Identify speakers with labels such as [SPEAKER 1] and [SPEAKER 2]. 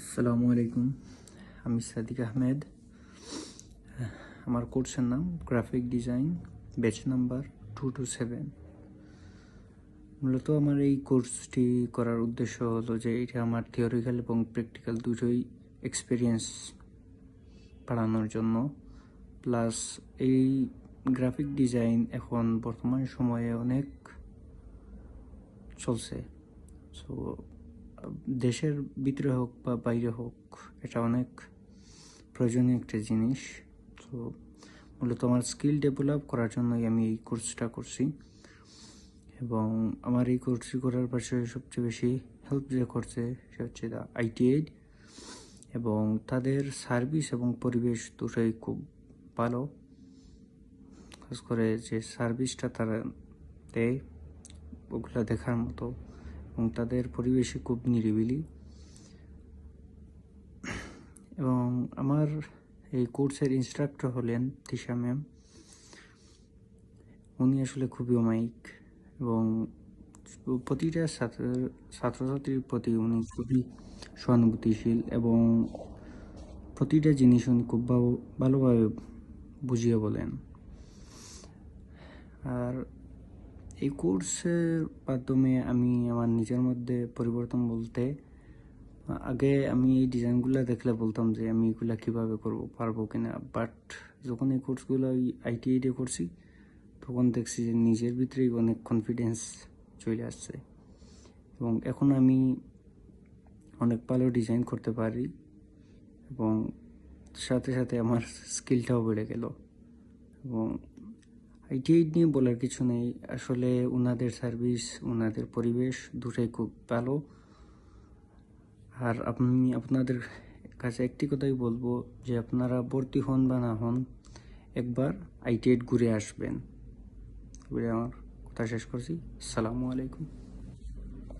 [SPEAKER 1] আসসালামু আলাইকুম। আমি সাদিক আহমেদ। আমার কোর্সের নাম graphic design, batch number two two seven. মূলত আমার এই কোর্সটি করার উদ্দেশ্য হলো যে এটা আমার থিওরিক্যাল এবং প্র্যাকটিক্যাল দুটোই এক্সপিরিয়েন্স বাড়ানোর জন্য। প্লাস এই গ্রাফিক ডিজাইন এখন বর্তমান সময়ে অনেক চলছে। সো দেশের ভিতরে হোক বা বাইরে হোক, এটা অনেক প্রয়োজনীয় একটা জিনিস। তো মূলত আমার স্কিল ডেভেলপ করার জন্যই আমি এই কোর্সটা করছি। এবং আমার এই কোর্সটি করার পাশে সবচেয়ে বেশি হেল্প যে করছে, সে হচ্ছে আইটিআই এবং তাদের সার্ভিস এবং পরিবেশ দুটোই খুব ভালো। খাস করে যে সার্ভিসটা তারা দেয়, ওগুলো দেখার মতো। এবং তাদের পরিবেশে খুব নিরিবিলি। এবং আমার এই কোর্সের ইনস্ট্রাক্টর হলেন তিশা ম্যাম। উনি আসলে খুবই অমায়িক এবং প্রতিটা ছাত্র, ছাত্রছাত্রীর প্রতি উনি খুবই সহানুভূতিশীল এবং প্রতিটা জিনিস উনি খুব ভালো- ভালোভাবে বুঝিয়ে বলেন। আর এই কোর্সের মাধ্যমে আমি আমার নিজের মধ্যে পরিবর্তন বলতে, আগে আমি এই ডিজাইনগুলো দেখলে বলতাম যে আমি এগুলা কীভাবে করব, পারব কিনা। বাট যখন এই কোর্সগুলো ওই আইটিআইডে করছি, তখন দেখছি যে নিজের ভিতরেই অনেক কনফিডেন্স চলে আসছে। এবং এখন আমি অনেক ভালো ডিজাইন করতে পারি এবং সাথে সাথে আমার স্কিলটাও বেড়ে গেল। এবং আইটিআই নিয়ে বলার কিছু নেই। আসলে ওনাদের সার্ভিস ওনাদের পরিবেশ দুটাই খুব ভালো। আর আপনি, আপনাদের কাছে একটি কথাই বলব যে, আপনারা ভর্তি হন বা না হন, একবার আইটিআই ঘুরে আসবেন। ঘুরে আমার কথা শেষ করছি। আসসালামু আলাইকুম।